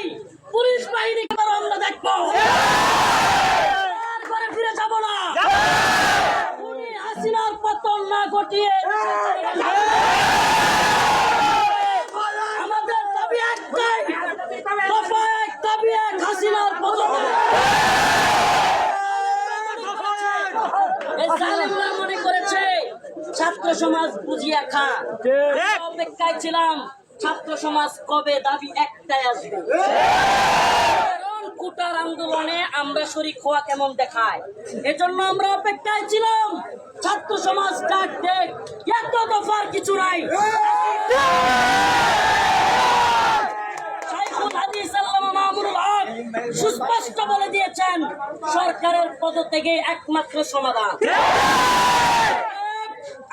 চাই পুলিশ বাহিনী এবার আমরা দেখব? আর ঘরে ফিরে যাব না। উনি হাসিনার পতন না ঘটিয়ে আমাদের এক এক, হাসিনার করেছে, ছাত্র সমাজ বুঝিয়া খা। অপেক্ষায় ছিলাম। ছাত্র সমাজ কবে দাবি একটাই আসবে? কুটার আন্দোলনে আমরা শরিক হওয়া কেমন দেখায়? এজন্য আমরা অপেক্ষায় ছিলাম। ছাত্র সমাজ ডাক দেখ, এত দফার কিছু নাই। সুস্পষ্ট বলে দিয়েছেন, সরকারের পদ থেকে একমাত্র সমাধান।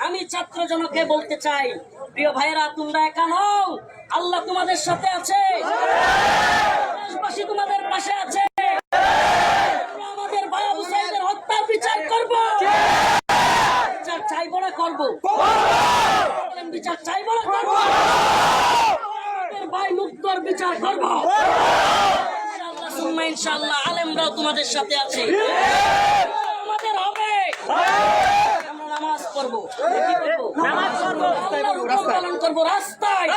আমি ছাত্র জনকে বলতে চাই, প্রিয় ভাইয়েরা, তোমরা একা নও, আল্লাহ তোমাদের সাথে আছে। তোমাদের পাশে আছে। আমাদের ভাই বিচার বিচার বিচার ভাই বিচার আলেমরাও তোমাদের সাথে আছে। কি করব। নামাজ পালন করব রাস্তায়।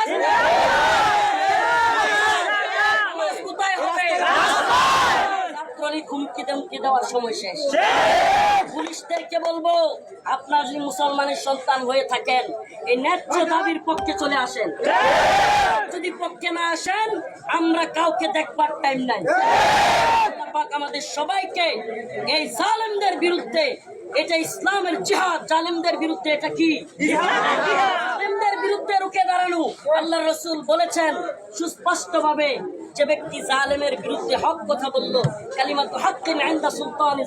কোথায় হবে? ছাত্রলীগ হুমকি ধমকি দেওয়ার সময় শেষ। পুলিশদেরকে বলব আপনার যদি মুসলমানের সন্তান হয়ে থাকেন এই ন্যায্য দাবির পক্ষে চলে আসেন। যদি পক্ষে না আসেন আমরা কাউকে দেখবার টাইম নাই। আমাদের সবাইকে এই জালেমদের বিরুদ্ধে এটা ইসলামের জিহাদ, জালেমদের বিরুদ্ধে এটা কি? জালেমদের বিরুদ্ধে রুখে দাঁড়ানো। আল্লাহ রসুল বলেছেন সুস্পষ্ট ভাবে যে ব্যক্তি জালেমের বিরুদ্ধে হক কথা বলল কালিমা তো হক আইন্দা সুলতান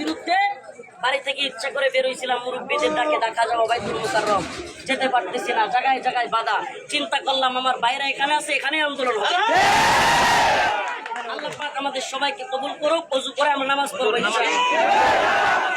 বিরুদ্ধে বাড়ি থেকে ইচ্ছা করে বেরোইছিলাম মুরব্বীদের ডাকে ডাকা যাব বাইতুল মুকাররম, যেতে পারতেছি না, জায়গায় জায়গায় বাধা। চিন্তা করলাম, আমার বাইরে এখানে আছে এখানে আন্দোলন হবে। আল্লাহ পাক আমাদের সবাইকে কবুল করুক অজু করে আমরা নামাজ পড়ব ইনশাআল্লাহ।